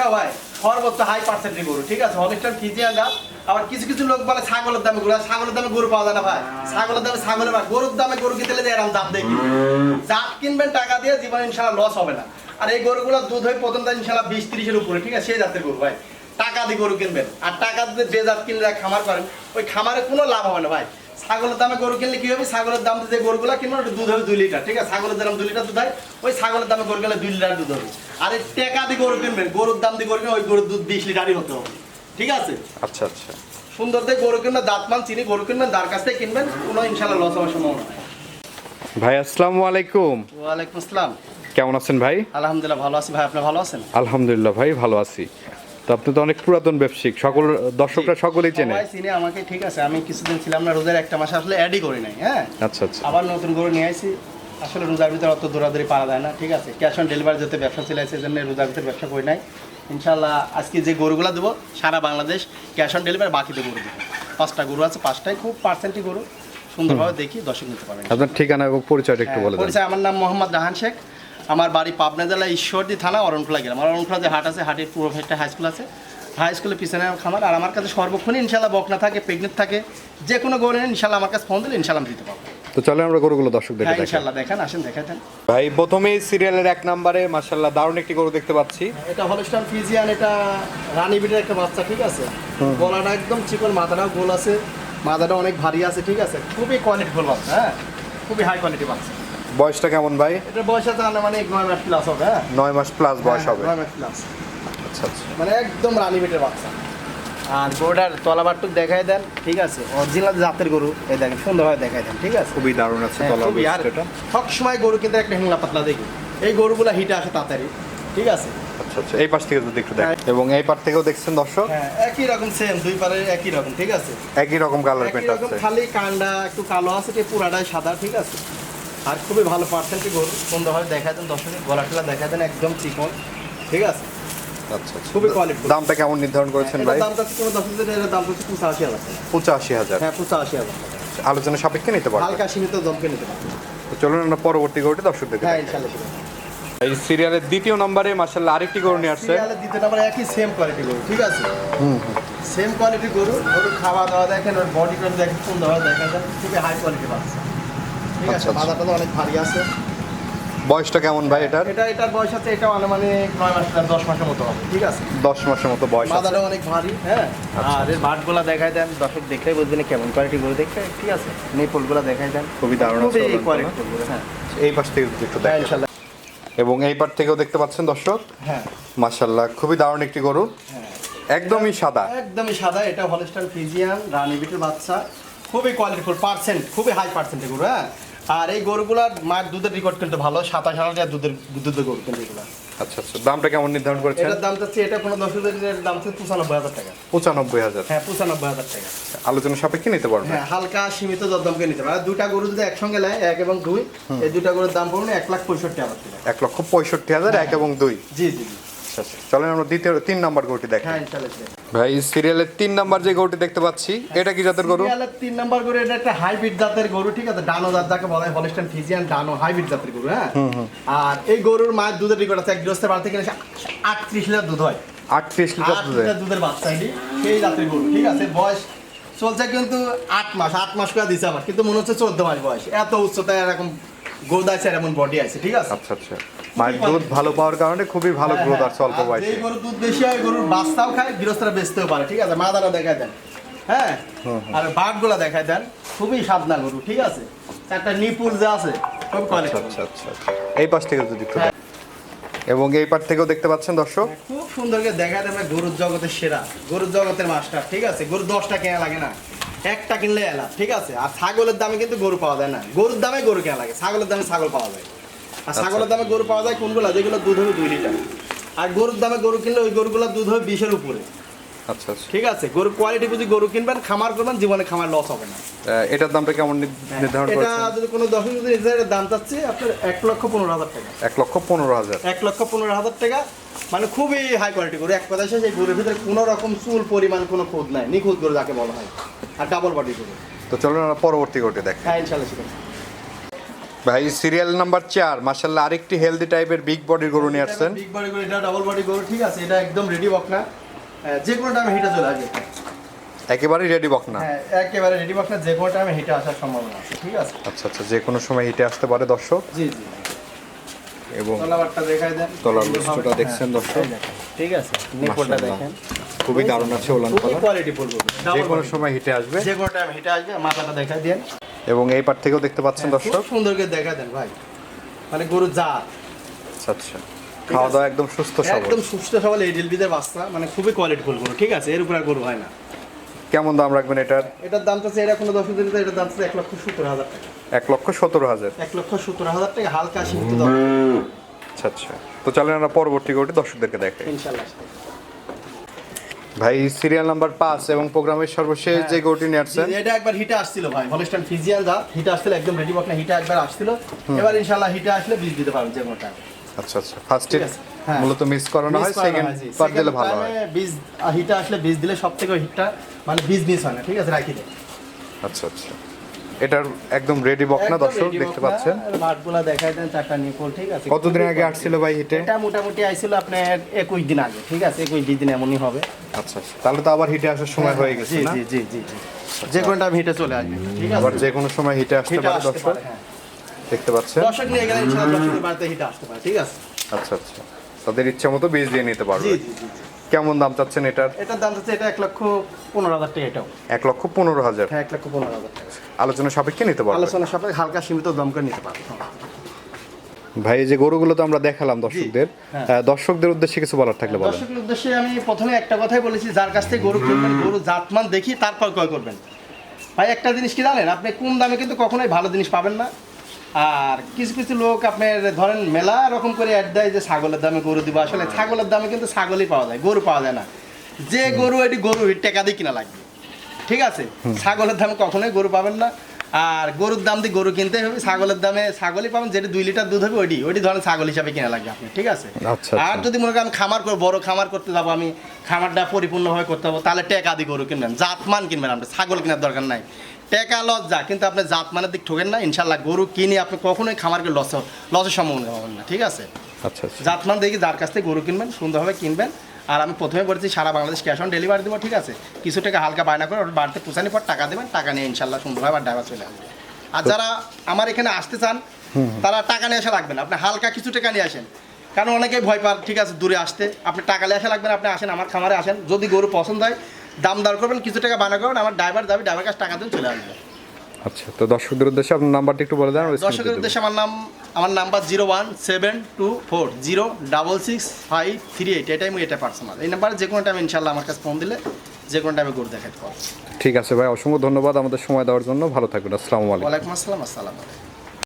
দেখা ভাই সর্বোচ্চ হাই পার্সেন্টের গরু ঠিক আছে? গাছ আবার কিছু কিছু লোক বলে ছাগলের দামে গরু ছাগলের দামে গরু পাওয়া যায় না ভাই। ছাগলের দামে ছাগলের ভাই গরুর দামে গরু কিনতে গেলে এরকম দাম দেখি জাত কিনবেন টাকা দিয়ে জীবন ইনশাল্লাহ লস হবে না। আর এই গরুগুলোর দুধ হয় প্রথম দাম ইনশাল্লাহ বিশ তিরিশের উপরে ঠিক আছে? সেই জাতের গরু ভাই। টাকা দিয়ে গরু কিনবেন। আর টাকা দিয়ে যে জাত কিনলে খামার করেন ওই খামারে কোনো লাভ হবে না ভাই। ছাগলের দামে গরু কিনলে কি হবে? ছাগলের দাম যে গরুগুলো কিনবেন ওটা দুধ হবে দুই লিটার ঠিক আছে? ছাগলের দাম দুই লিটার দুধ হয় ওই ছাগলের দামে গরু কিনলে দুই লিটার দুধ হবে। আর এই টাকা দিয়ে গরু কিনবেন গরুর দাম দিয়ে গরু কিনলে ওই গরুর দুধ বিশ লিটারই হতে হবে ঠিক আছে? আচ্ছা আচ্ছা। সুন্দর দিয়ে গরু কিনবেন দাঁতমান চিনি গরু কিনবেন তার কাছ থেকে কিনবেন কোনো ইনশাল্লাহ লস হওয়ার সম্ভাবনা নেই। ভাই আসসালামু আলাইকুম। ওয়ালাইকুম আসসালাম। কেমন আছেন ভাই? আলহামদুলিল্লাহ ভালো আছি। ভাই আপনি ভালো আছেন? আলহামদুলিল্লাহ ভাই ভালো আছি। তো আপনি তো অনেক পুরাতন ব্যবসায়িক সকল দর্শকরা সকলেই চেনে। সবাই চিনে আমাকে ঠিক আছে আমি কিছুদিন ছিলাম না রোজার একটা মাসে আসলে অ্যাডই করি নাই হ্যাঁ? আচ্ছা আচ্ছা। আবার নতুন গরু নিয়ে আসি আসলে রোজার ভিতরে অত দৌড়াদৌড়ি পারা যায় না ঠিক আছে? ক্যাশ অন ডেলিভারি যেতে ব্যবসা চলে আসে জন্য রোজার ভিতরে ব্যবসা করি নাই। ইনশাল্লাহ আজকে যে গরুগুলো দেবো সারা বাংলাদেশ ক্যাশ অন ডেলিভারি বাকিতে গরু দেবো। পাঁচটা গরু আছে পাঁচটাই খুব পার্সেন্টই গরু। সুন্দরভাবে দেখি দর্শক নিতে পারবেন আপনার ঠিকানা এবং পরিচয়টা একটু হ্যাঁ, বলে দেন। পরিচয় আমার নাম মোহাম্মদ রাহান শেখ। আমার বাড়ি পাবনা জেলা ঈশ্বরদী থানা অরণখোলা গেলাম অরণখোলা যে হাট আছে হাটের পুরো একটা হাই স্কুল আছে। হাই স্কুলের পিছনে খামার। আর আমার কাছে সর্বক্ষণ ইনশাল্লাহ বকনা থাকে প্রেগনেন্ট থাকে। যে কোনো গরু নিন, ইনশাল্লাহ আমার কাছে ফোন দিলে ইনশাল্লাহ দিতে পারব। তো চলেন আমরা গরুগুলো দর্শকদের হ্যাঁ দেখাই ইনশাল্লাহ দেখেন আসেন দেখাতেন ভাই প্রথমেই সিরিয়ালের এক নম্বরে মাশাল্লাহ দারুণ একটি গরু দেখতে পাচ্ছি। এটা হলস্টার ফিজিয়ান এটা রানী বিটের একটা বাচ্চা ঠিক আছে? গলাটা একদম চিকন মাথাটাও গোল আছে মাথাটা অনেক ভারী আছে ঠিক আছে? খুবই কোয়ালিটি ফুল বাচ্চা হ্যাঁ? খুবই হাই কোয়ালিটি বাচ্চা। বয়সটা কেমন ভাই? এটা বয়স আছে মানে নয় মাস প্লাস হবে হ্যাঁ। নয় মাস প্লাস বয়স হবে। নয় মাস প্লাস আচ্ছা আচ্ছা। মানে একদম রানী বেটের বাচ্চা। আর গরুটার তলাবারটুক দেখাই দেন ঠিক আছে? অরিজিনাল জাতের গরু এই দেখেন সুন্দরভাবে দেখাই দেন ঠিক আছে? খুবই দারুণ আছে হ্যাঁ, তলা খুবই। সব সময় গরু কিন্তু একটা হিংলা পাতলা দেখি। এই গরুগুলা হিটে আসে তাড়াতাড়ি ঠিক আছে? আচ্ছা আচ্ছা। এই পাশ থেকে যদি একটু দেখ এবং এই পাশ থেকেও দেখছেন দর্শক? হ্যাঁ একই রকম সেম দুই পারে একই রকম ঠিক আছে? একই রকম কালার পেন্ট আছে। খালি কান্ডা একটু কালো আছে পুরাটাই সাদা ঠিক আছে? আর খুবই ভালো পার্সেন্টই গরু সুন্দরভাবে দেখা দেন দর্শকের গলা টলা দেখা দেন একদম চিকন ঠিক আছে? আচ্ছা আচ্ছা। খুবই কোয়ালিটি দামটা কেমন নির্ধারণ করেছেন ভাই? দাম কোনো দশ হাজার দাম পঁচাশি হাজার পঁচাশি হাজার। হ্যাঁ পঁচাশি হাজার আলোচনা সাপেক্ষে নিতে পারবেন। হালকা সীমিত দমকে নিতে চলুন আমরা পরবর্তী গরুটি দর্শকদের হ্যাঁ। এই সিরিয়ালের দ্বিতীয় নম্বরে আরেকটি গরু নিয়ে আসছে। সিরিয়ালের দ্বিতীয় নাম্বার একই সেম কোয়ালিটি গরু ঠিক আছে? সেম কোয়ালিটি গরু গরু খাওয়া দাওয়া দেখেন ওর বডি দেখেন খুবই হাই কোয়ালিটি ঠিক আছে আচ্ছা, আচ্ছা। তো অনেক ভারী আছে। বয়সটা কেমন ভাই এটার? এটা এটার বয়স আছে এটা আনুমানিক নয় মাস প্রায় দশ মাসের মতো হবে ঠিক আছে? দশ মাসের মতো বয়স আছে। অনেক ভারী হ্যাঁ? আচ্ছা। আর এর ভাটগুলা দেখাই দেন দর্শক দেখলেই বুঝবেন কেমন কোয়ালিটি গরু দেখতে ঠিক আছে? নেপলগুলা দেখাই দেন। খুবই দারুণ আছে কোয়ালিটি হ্যাঁ। এই পাশ থেকে একটু হ্যাঁ দেখেন। ইনশাল্লাহ। এবং এই পাশ থেকেও দেখতে পাচ্ছেন দর্শক? হ্যাঁ। মার্শাল্লাহ খুবই দারুণ একটি গরু। হ্যাঁ। একদমই সাদা। একদমই সাদা এটা হলস্টার ফিজিয়ান রানী বিটের বাচ্চা। খুবই কোয়ালিটিফুল পার্সেন্ট খুবই হাই পার্সেন্টের গরু হ্যাঁ? আর এই গরুগুলার মায়ের দুধের রেকর্ড কিন্তু ভালো সাতাশ হাজার দুধের দুধের গরু কিন্তু এগুলো। আচ্ছা আচ্ছা। দামটা কেমন নির্ধারণ করেছেন? এটার দাম চাচ্ছে এটা কোনো দশ হাজারের দাম হচ্ছে পঁচানব্বই হাজার টাকা। পঁচানব্বই হাজার। হ্যাঁ পঁচানব্বই হাজার টাকা। আলোচনা সাপেক্ষে নিতে পারবেন? হ্যাঁ হালকা সীমিত দরদামকে নিতে পারে আর দুটা গরু যদি একসঙ্গে নেয় এক এবং দুই এই দুটা গরুর দাম পড়বে এক লাখ পঁয়ষট্টি হাজার টাকা। এক লক্ষ পঁয়ষট্টি হাজার এক এবং দুই। জি জি জি। আচ্ছা আচ্ছা। চলেন আমরা দ্বিতীয় তিন নাম্বার গরুটি দেখেন হ্যাঁ ভাই সিরিয়ালের তিন নাম্বার যে গরুটি দেখতে পাচ্ছি এটা কি জাতের গরু? সিরিয়ালের তিন নম্বর গরু এটা একটা হাইব্রিড জাতের গরু ঠিক আছে? ডানো জাত যাকে বলা হয় হলিস্টান ফিজিয়ান ডানো হাইব্রিড জাতের গরু হ্যাঁ? আর এই গরুর মায়ের দুধের রেকর্ড আছে এক গৃহস্থের বাড়ি থেকে এসে আটত্রিশ লিটার দুধ হয়। আটত্রিশ লিটার আট দুধে দুধের বাচ্চা এটি সেই জাতের গরু ঠিক আছে? বয়স চলছে কিন্তু আট মাস আট মাস করে দিছে আমার কিন্তু মনে হচ্ছে চোদ্দ মাস বয়স। এত উচ্চতায় এরকম গোদ আছে এমন বডি আছে ঠিক আছে? আচ্ছা আচ্ছা। মায়ের দুধ ভালো। পাওয়ার কারণে খুবই ভালো হ্যাঁ, গ্রোথ হ্যাঁ। আছে অল্প বয়সে। যেই গরুর দুধ বেশি হয় গরুর বাচ্চাও খায় গৃহস্থরা বেচতেও পারে ঠিক আছে? মাদারা দেখায় দেন। হ্যাঁ? আর বাঘগুলা দেখায় দেন। খুবই সাবধান গরু ঠিক আছে? একটা নিপুল যে আছে খুব কোয়ালিটি আচ্ছা আচ্ছা আচ্ছা। এই পাশ থেকে যদি একটু হ্যাঁ। এবং এই পাশ থেকেও দেখতে পাচ্ছেন দর্শক? খুব সুন্দর করে দেখা দেবে গরুর জগতের সেরা গরুর জগতের মাস্টার ঠিক আছে? গরু দশটা কেনা লাগে না। একটা কিনলে এলা ঠিক আছে? আর ছাগলের দামে কিন্তু গরু পাওয়া যায় না। গরুর দামে গরু কেনা লাগে ছাগলের দামে ছাগল পাওয়া যায়। আর ছাগলের দামে গরু পাওয়া যায় কোনগুলো? যেগুলো দুধ হবে দুই লিটার। আর গরুর দামে গরু কিনলে ওই গরুগুলো দুধ হবে বিশের উপরে। আচ্ছা আচ্ছা। ঠিক আছে? কোয়ালিটি বুঝি গরু কিনবেন খামার করবেন জীবনে খামার লস হবে না। এটার দামটা কেমন নি- নির্ধারণ এটা যদি কোনো যদি দাম চাচ্ছে আপনার এক লক্ষ পনেরো হাজার টাকা। এক লক্ষ পনেরো হাজার। এক লক্ষ পনেরো হাজার টাকা মানে খুবই হাই কোয়ালিটি গরু। এক কথা সেই গরুর ভিতরে কোনো রকম চুল পরিমাণ কোনো খুদ নাই। নিখুঁত গরু যাকে বলা হয়। আর ডাবল বডি গরু। তো চলুন আমরা পরবর্তী গরুটি দেখেন হ্যাঁ ইনশাল্লাহ ভাই সিরিয়াল নাম্বার চার। মাসাল্লাহ আরেকটি হেলদি টাইপের বিগ বডির গরু নিয়ে আসছেন। বিগ বডি গরু এটা ডাবল বডি গরু ঠিক আছে? এটা একদম রেডি বকনা যে কোনো টাইমে হিটে চলে আসবে। একেবারেই রেডি বক না? হ্যাঁ একেবারে রেডি বকনা যে কোনো টাইমে হিটে আসার সম্ভাবনা আছে ঠিক আছে? আচ্ছা আচ্ছা যে কোনো সময় হিটে আসতে পারে দর্শক। জি জি। এবং তলাবারটা দেখাই দেন। তলার বস্তুটা দেখছেন দর্শক? ঠিক আছে? নিপলটা দেখেন। খুবই দারুণ আছে ওলান কোয়ালিটি গরু যে কোনো সময় হিটে আসবে। যে কোনো টাইমে হিটে আসবে মাথাটা দেখাই দেন। এবং এই পার থেকেও দেখতে পাচ্ছেন খুব দর্শক। সুন্দর করে দেখা দেন ভাই। মানে গরু জাত। আচ্ছা আচ্ছা। খাওয়া দাওয়া একদম সুস্থ সবল। একদম সুস্থ সবল এই ডিলবিদের বাচ্চা মানে খুবই কোয়ালিটি ফুল গরু ঠিক আছে? এর উপর আর গরু হয় না। কেমন দাম রাখবেন এটার? এটার দাম চাচ্ছে এটা কোনো দশ দিন এটার দাম চাচ্ছে এক লক্ষ সত্তর হাজার টাকা। এক লক্ষ সতেরো হাজার। এক লক্ষ সত্তর হাজার টাকা হালকা সীমিত দাম। আচ্ছা আচ্ছা। তো চলেন আমরা পরবর্তী গরুটি দর্শকদেরকে দেখাই। ইনশাল্লাহ। ভাই সিরিয়াল নাম্বার পাঁচ এবং প্রোগ্রামের সর্বশেষ যে গরুটি নিয়ে আসছেন এটা একবার হিটে আসছিল ভাই হলস্টাইন ফিজিয়ান দা হিটে আসছিল একদম রেডি বক না হিটে একবার আসছিল। এবার ইনশাআল্লাহ হিটে আসলে বীজ দিতে পারবেন যে কোনটা আচ্ছা আচ্ছা। ফার্স্ট ইট হ্যাঁ। মূলত মিস করানো হয় সেকেন্ড পার দিলে ভালো হয়। বীজ হিটে আসলে বীজ দিলে সবথেকে হিটটা মানে বীজ মিস হয় না ঠিক আছে রাখি দেয় আচ্ছা আচ্ছা। এটার একদম রেডি বক না দর্শক দেখতে পাচ্ছেন? মাঠগুলা দেখাই দেন চারটা নিপল ঠিক আছে? কতদিন আগে আসছিল ভাই হিটে? এটা মোটামুটি আইছিল আপনার একুশ দিন আগে ঠিক আছে? একুশ বিশ দিন এমনই হবে। আচ্ছা আচ্ছা। তাহলে তো আবার হিটে আসার সময় হয়ে গেছে না? জি জি জি জি। যে কোনো টাইম হিটে চলে আসবে ঠিক আছে? আবার যে কোনো সময় হিটে আসতে পারে দর্শক। হ্যাঁ। দেখতে পাচ্ছেন? দর্শক নিয়ে গেলে ইনশাআল্লাহ দর্শকের বাড়িতে হিটে আসতে পারে ঠিক আছে? আচ্ছা আচ্ছা। তাদের ইচ্ছা মতো বীজ দিয়ে নিতে পারবে। জি জি জি। কেমন দাম চাচ্ছেন এটার? এটার দাম হচ্ছে এটা এক লক্ষ পনেরো হাজার টাকা এটাও। এক লক্ষ পনেরো হাজার। হ্যাঁ এক লক্ষ পনেরো হাজার টাকা। আলোচনা সাপেক্ষে নিতে পারবে আলোচনা সাপেক্ষে হালকা সীমিত দম করে নিতে পারবে ভাই এই যে গরুগুলো তো আমরা দেখালাম দর্শকদের। হ্যাঁ। দর্শকদের উদ্দেশ্যে কিছু বলার থাকলে বলেন। দর্শকের উদ্দেশ্যে আমি প্রথমে একটা কথাই বলেছি যার কাছ থেকে গরু কিনবেন গরু জাতমান দেখি তারপর ক্রয় করবেন। ভাই একটা জিনিস কি জানেন? আপনি কোন দামে কিন্তু কখনোই ভালো জিনিস পাবেন না। আর কিছু কিছু লোক আপনার ধরেন মেলা রকম করে অ্যাড দেয় যে ছাগলের দামে গরু দিব। আসলে ছাগলের দামে কিন্তু ছাগলই পাওয়া যায় গরু পাওয়া যায় না। যে গরু এটি গরু টাকা দিয়ে কিনা লাগবে। ঠিক আছে? ছাগলের দামে কখনোই গরু পাবেন না। আর গরুর দাম দিয়ে গরু কিনতে হবে ছাগলের দামে ছাগলই পাবেন যেটি দুই লিটার দুধ হবে ওইটি ওইটি ধরেন ছাগল হিসাবে কিনা লাগবে আপনি ঠিক আছে? আচ্ছা, আর আচ্ছা। যদি মনে করেন আমি খামার করে বড় খামার করতে যাব আমি খামারটা পরিপূর্ণভাবে করতে হবে তাহলে টেকা দিয়ে গরু কিনবেন জাতমান কিনবেন আপনি ছাগল কেনার দরকার নাই। টেকা লজ্জা কিন্তু আপনি জাতমানের দিক ঠকেন না ইনশাল্লাহ গরু কিনে আপনি কখনোই খামারকে লস লসের সম্ভাবনা হবেন না ঠিক আছে? আচ্ছা আচ্ছা। জাতমান দেখি যার কাছ থেকে গরু কিনবেন সুন্দরভাবে কিনবেন। আর আমি প্রথমে বলেছি সারা বাংলাদেশ ক্যাশ অন ডেলিভারি দেবো ঠিক আছে? কিছু টাকা হালকা বায়না করে ওটা বাড়িতে পুষানি পর টাকা দেবেন টাকা নিয়ে ইনশাল্লাহ সুন্দরভাবে আর ড্রাইভার চলে আসবে। আর যারা আমার এখানে আসতে চান তারা টাকা নিয়ে আসা লাগবে না। আপনি হালকা কিছু টাকা নিয়ে আসেন। কারণ অনেকেই ভয় পান ঠিক আছে দূরে আসতে। আপনি টাকা নিয়ে আসা লাগবে না আপনি আসেন আমার খামারে আসেন। যদি গরু পছন্দ হয় দাম দর করবেন কিছু টাকা বায়না করবেন আমার ড্রাইভার যাবে ড্রাইভার কাছে টাকা দিন চলে আসবে। আচ্ছা তো দর্শকদের উদ্দেশ্যে আপনার নাম্বারটা একটু বলে দেন স্ক্রিনে উদ্দেশ্যে আমার নাম আমার number zero one seven two four zero double six five three eight. এটাই আমি এটা পার্সোনাল এই নাম্বারে যে কোনো টাইমে ইনশাল্লাহ আমার কাছে ফোন দিলে যে কোনো টাইমে গরু দেখাতে পারব। ঠিক আছে ভাই অসংখ্য ধন্যবাদ আমাদের সময় দেওয়ার জন্য। ভালো থাকবেন আসসালামু আলাইকুম। ওয়ালাইকুম আসসালাম আসসালাম আলাইকুম।